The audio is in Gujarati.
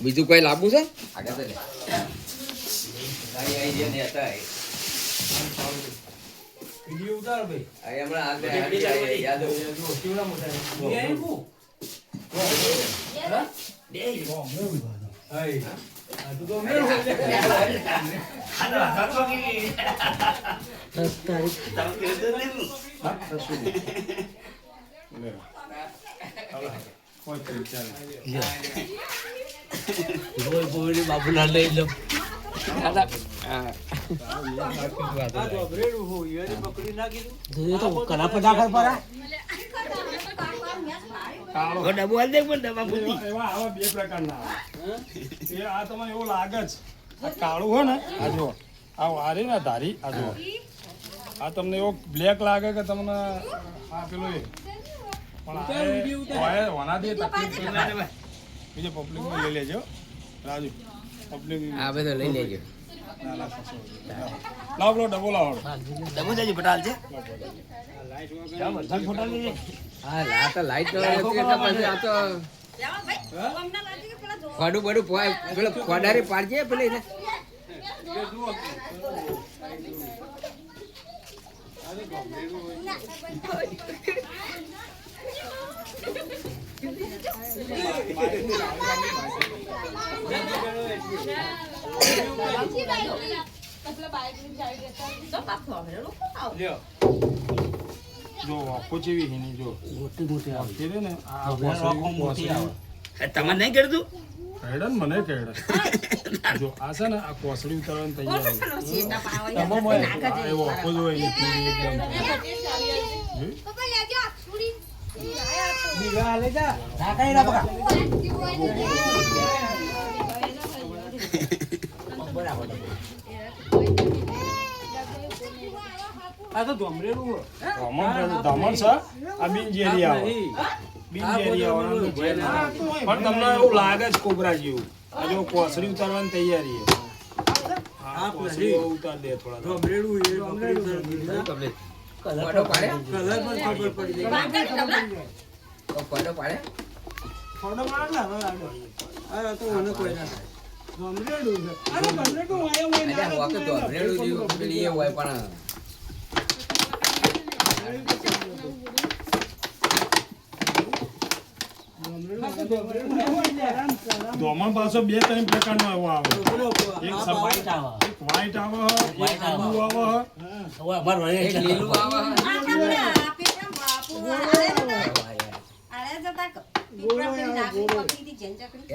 બીજું કઈ લાવવું છે? આગળ તો લે આઈ લઈ લો કાળું. હોય ને આ જો આ વારે ને ધારી આ જો આ તમને એવો બ્લેક લાગે કે તમને આ પેલું એ. પણ આ હોનાથી તકલીફ. બીજે પબ્લિક લઈ લેજો. રાજુ પબ્લિક આ બધો લઈ લેજો. લાવ લો ડબો લાવો હા લા તો લાઈટ તો હતી એટલે પછી આ તો ખોડું બડું પેલો ખોડારી પાડજે પેલી ને લ્યો જો વાપો જેવી મોટી મોટી આવે છે ને આ તમે નહીં કરતું કહેડે મને કેડન જો આ છે ને આ કોસડી ઉતારવાની તૈયાર આ એવો વાપો જ ને એકદમ બીગા લે જા આ તો ધોમરેલું હોય. ધમણ ધમણ છે? આ બિનજેરી આવે બિનજેરી આવવાનું પણ તમને એવું લાગે જ કોબરા જેવું. જો ઉતારવાની તૈયારી છે. ઉતાર દે થોડા ધોમરેલું એ પકડી પાડે કલર પણ ખબર પડી જાય. તો પાડે ફોટો પાડ ને હવે આ તો મને કોઈ ના થાય. ધોમરેલું છે. અરે ધોમરેલું હોય હોય ના અલ્યા વખત તો હમરેડું જેવું પેલી એ હોય પણ ધોમણ પાછો બે ત્રણ પ્રકારનો એવો આવે. એક વ્હાઈટ આવે. એક બ્લુ આવે એક લીલું આવે. એ તો